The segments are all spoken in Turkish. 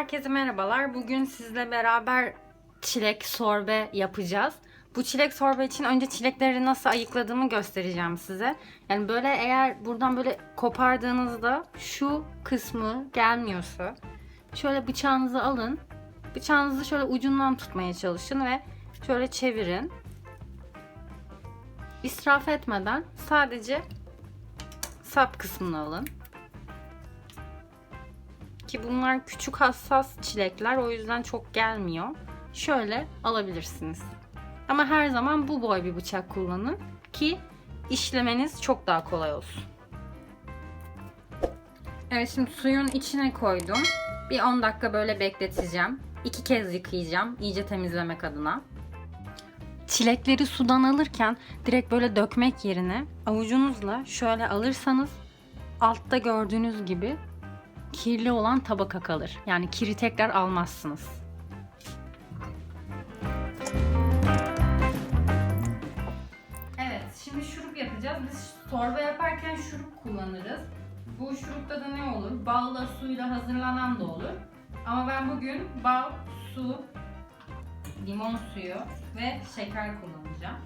Herkese merhabalar. Bugün sizle beraber çilek sorbe yapacağız. Bu çilek sorbe için önce çilekleri nasıl ayıkladığımı göstereceğim size. Yani böyle eğer buradan böyle kopardığınızda şu kısmı gelmiyorsa şöyle bıçağınızı alın. Bıçağınızı şöyle ucundan tutmaya çalışın ve şöyle çevirin. İsraf etmeden sadece sap kısmını alın. Ki bunlar küçük hassas çilekler o yüzden çok gelmiyor. Şöyle alabilirsiniz. Ama her zaman bu boy bir bıçak kullanın ki işlemeniz çok daha kolay olsun. Evet şimdi suyun içine koydum. Bir 10 dakika böyle bekleteceğim. İki kez yıkayacağım iyice temizlemek adına. Çilekleri sudan alırken direkt böyle dökmek yerine avucunuzla şöyle alırsanız altta gördüğünüz gibi kirli olan tabaka kalır. Yani kiri tekrar almazsınız. Evet, şimdi şurup yapacağız. Biz torba yaparken şurup kullanırız. Bu şurupta da ne olur? Balla, suyla hazırlanan da olur. Ama ben bugün bal, su, limon suyu ve şeker kullanacağım.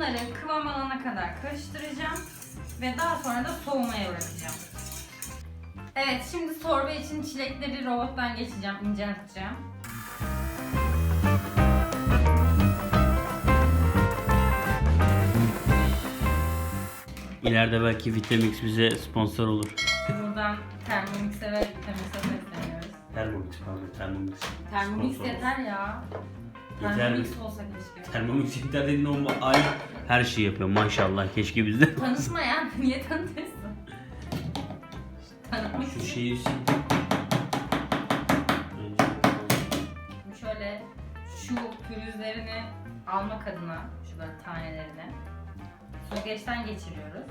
Bunları kıvam alana kadar karıştıracağım ve daha sonra da soğumaya bırakacağım. Evet, şimdi sorbe için çilekleri robottan geçeceğim, incelteceğim. İleride belki Vitamix bize sponsor olur. Buradan Thermomix'e ve Vitamix'e sesleniyoruz. Thermomix pardon Thermomix. Thermomix Sponsor yeter ya. Yeter mi? Olsa keşke. Thermomix yeter dediğin o ay her şeyi yapıyor maşallah keşke bizde. Tanıtma ya, niye? Tanıtmak Şu için. şeyi sil. Şöyle şu pürüzlerini almak adına, şu böyle tanelerini süzgeçten geçiriyoruz.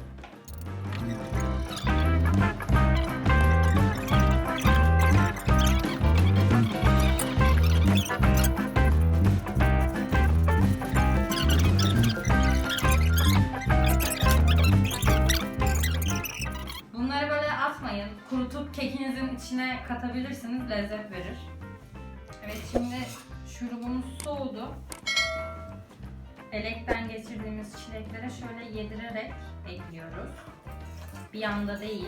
Kurutup kekinizin içine katabilirsiniz. Lezzet verir. Evet şimdi şurubumuz soğudu. Elekten geçirdiğimiz çileklere şöyle yedirerek ekliyoruz. Bir anda değil.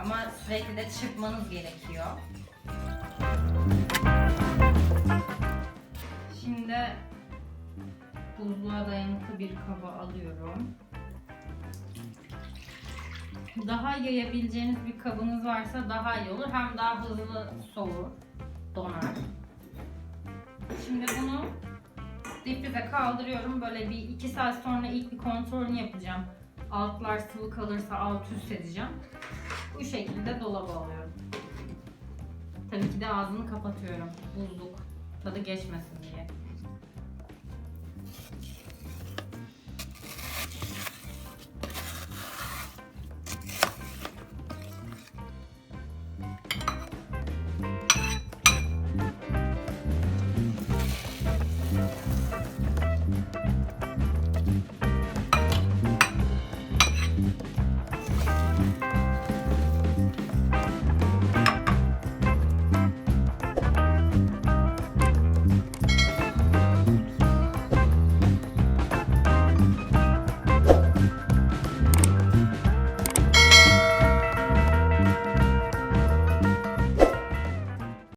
Ama sürekli de çırpmanız gerekiyor. Şimdi buzluğa dayanıklı bir kaba alıyorum. Daha yayabileceğiniz bir kabınız varsa daha iyi olur. Hem daha hızlı soğur, donar. Şimdi bunu difrize kaldırıyorum. Böyle bir iki saat sonra ilk bir kontrolünü yapacağım. Altlar sıvı kalırsa alt üst edeceğim. Bu şekilde dolaba alıyorum. Tabii ki de ağzını kapatıyorum. Buzluk tadı geçmesin diye.